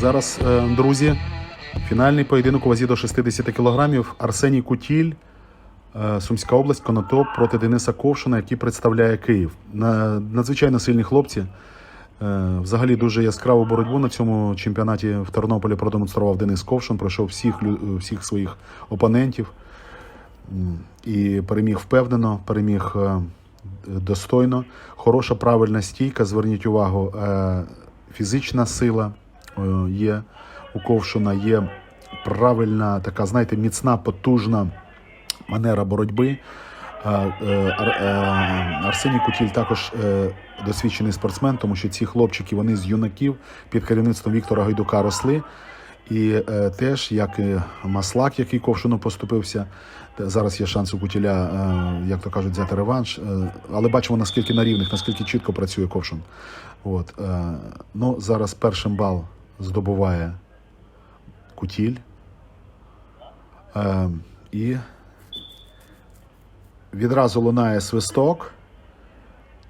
зараз, е, друзі, фінальний поєдинок у вазі до 60 кілограмів. Арсеній Кутіль, е, Сумська область, Конотоп проти Дениса Ковшина, який представляє Київ. На- Надзвичайно сильні хлопці. Е, Взагалі дуже яскраву боротьбу на цьому чемпіонаті в Тернополі продемонстрував Денис Ковшин, пройшов всіх, всіх своїх опонентів і переміг впевнено, переміг достойно. Хороша правильна стійка. Зверніть увагу, фізична сила є у Ковшина, є правильна, така, знаєте, міцна, потужна манера боротьби. Е, е, Ар- е, Арсеній Кутіль також е, досвідчений спортсмен, тому що ці хлопчики вони з юнаків під керівництвом Віктора Гайдука росли. І е, теж, як і Маслак, який ковшину поступився, зараз є шанс у Кутіля, е, як то кажуть, взяти реванш. Е, але бачимо, наскільки на рівних, наскільки чітко працює ковшин. От, е, ну, зараз першим бал здобуває Кутіль. Е, і відразу лунає свисток.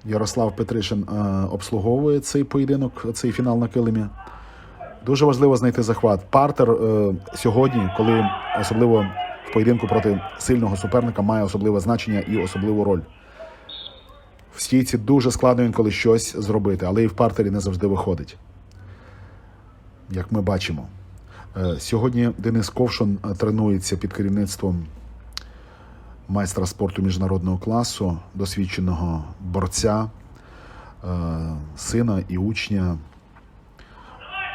Ярослав Петришин е, обслуговує цей поєдинок, цей фінал на килимі. Дуже важливо знайти захват. Партер е, сьогодні, коли особливо в поєдинку проти сильного суперника, має особливе значення і особливу роль. В стійці дуже складно інколи щось зробити, але і в партері не завжди виходить. Як ми бачимо. Е, сьогодні Денис Ковшин е, тренується під керівництвом майстра спорту міжнародного класу, досвідченого борця, е, сина і учня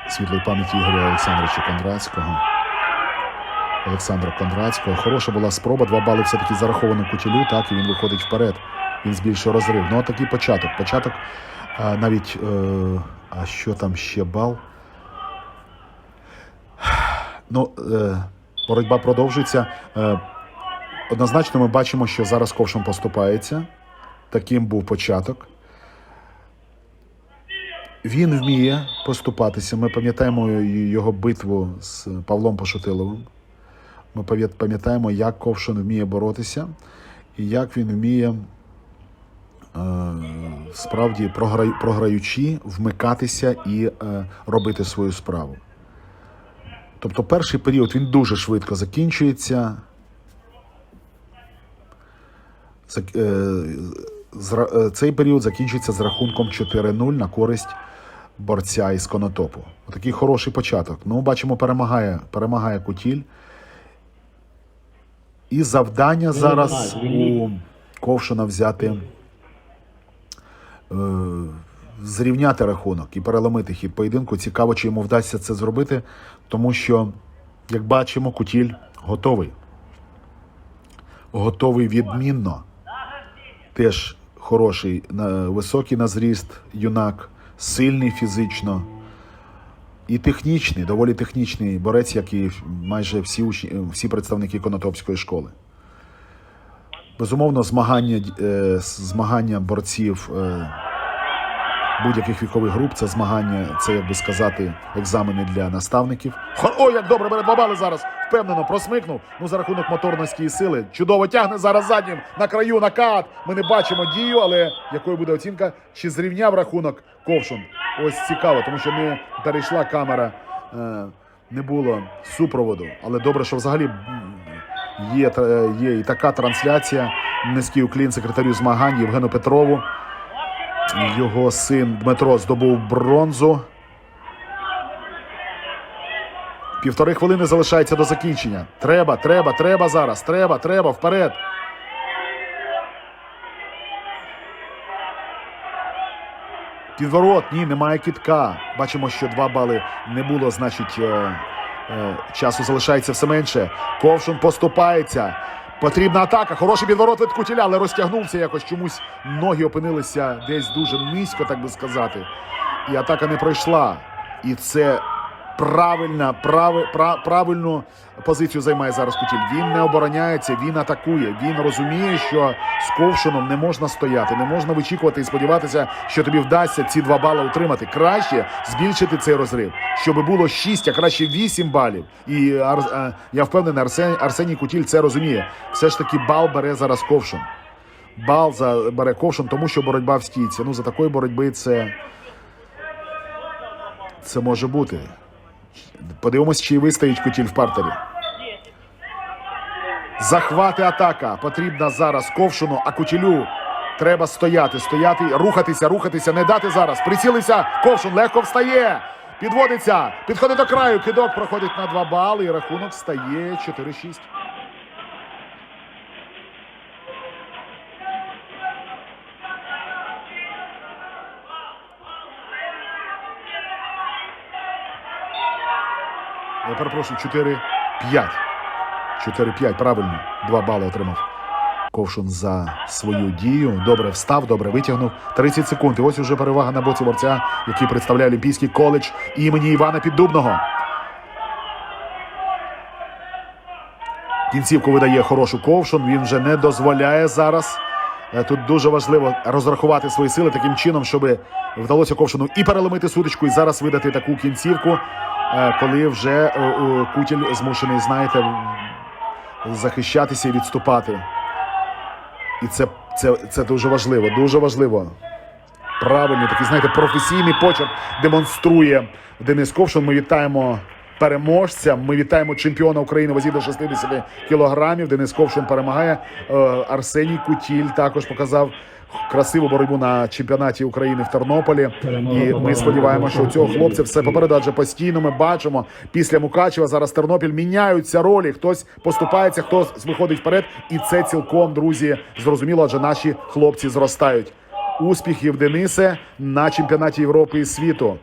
світлої пам'яті Ігоря Олександровича Кондратського. Олександра Кондратського. Хороша була спроба. Два бали все-таки зараховано кутілю, так, і він виходить вперед. Він збільшує розрив. Ну, от такий початок. Початок навіть. А що там ще бал? Ну, е, боротьба продовжується. Е, однозначно, ми бачимо, що зараз ковшем поступається. Таким був початок. Він вміє поступатися. Ми пам'ятаємо його битву з Павлом Пошутиловим. Ми пам'ятаємо, як Ковшин вміє боротися, і як він вміє е, справді програючи, вмикатися і робити свою справу. Тобто перший період він дуже швидко закінчується. Е, е, Цей період закінчується з рахунком 4-0 на користь борця із Конотопу. Такий хороший початок. Ну, бачимо, перемагає, перемагає Кутіль. І завдання зараз у Ковшина взяти, е, зрівняти рахунок і переломити хід поєдинку. Цікаво, чи йому вдасться це зробити, тому що, як бачимо, Кутіль готовий. Готовий відмінно. Теж хороший, високий на зріст юнак, сильний фізично і технічний, доволі технічний борець, як і майже всі, учні, всі представники Конотопської школи. Безумовно, змагання, е, змагання борців е, будь-яких вікових груп це змагання, це, як би сказати, екзамени для наставників. О, як добре два зараз. Впевнено, просмикнув. Ну, за рахунок моторності і сили. Чудово тягне зараз заднім на краю накат. Ми не бачимо дію, але якою буде оцінка? Чи зрівняв рахунок Ковшун? Ось цікаво, тому що не перейшла камера, е, не було супроводу. Але добре, що взагалі є, та- є і така трансляція. Низький уклін секретарю змагань Євгену Петрову. Його син Дмитро здобув бронзу. Півтори хвилини залишається до закінчення. Треба, треба, треба зараз. Треба, треба, вперед. Підворот, ні, немає кітка. Бачимо, що два бали не було, значить, е, е, часу залишається все менше. Ковшун поступається. Потрібна атака. Хороший підворот від кутіля, але розтягнувся якось чомусь. Ноги опинилися десь дуже низько, так би сказати. І атака не пройшла. І це правильна, прави, пра, правильну позицію займає зараз Кутіль. Він не обороняється, він атакує. Він розуміє, що з ковшином не можна стояти, не можна вичікувати і сподіватися, що тобі вдасться ці два бали утримати. Краще збільшити цей розрив, щоб було 6, а краще 8 балів. І Ар- е, я впевнений, Арсен, Арсеній Кутіль це розуміє. Все ж таки бал бере зараз ковшин. Бал за бере ковшин, тому що боротьба в стійці. Ну за такої боротьби це, це може бути. Подивимось, чи вистоїть Кутіль в партері. Захвати атака. Потрібна зараз ковшуну, а кутілю треба стояти, стояти, рухатися, рухатися, не дати зараз. Прицілися. Ковшун легко встає. Підводиться, підходить до краю. Кидок проходить на 2 бали. І рахунок стає 4-6. Перепрошую, 4-5. 4-5, правильно. Два бали отримав. Ковшун за свою дію. Добре встав, добре витягнув. 30 секунд. І ось уже перевага на боці борця, який представляє Олімпійський коледж імені Івана Піддубного. Кінцівку видає хорошу ковшун. Він вже не дозволяє зараз. Е, Тут дуже важливо розрахувати свої сили таким чином, щоб вдалося ковшуну і переломити сутичку, і зараз видати таку кінцівку, коли вже е, е, Кутіль змушений, знаєте, захищатися і відступати. І це, це, це дуже важливо, дуже важливо. Правильний такий, знаєте, професійний почерк демонструє Денис Ковшин. Ми вітаємо переможця. Ми вітаємо чемпіона України вазі до 60 кілограмів. Денис Ковшин перемагає. Е, Арсеній Кутіль також показав красиву боротьбу на чемпіонаті України в Тернополі. І ми сподіваємося, що у цього хлопця все попереду. Адже постійно ми бачимо після Мукачева зараз Тернопіль міняються ролі. Хтось поступається, хтось виходить вперед. І це цілком, друзі, зрозуміло, адже наші хлопці зростають. Успіхів Денисе на чемпіонаті Європи і світу.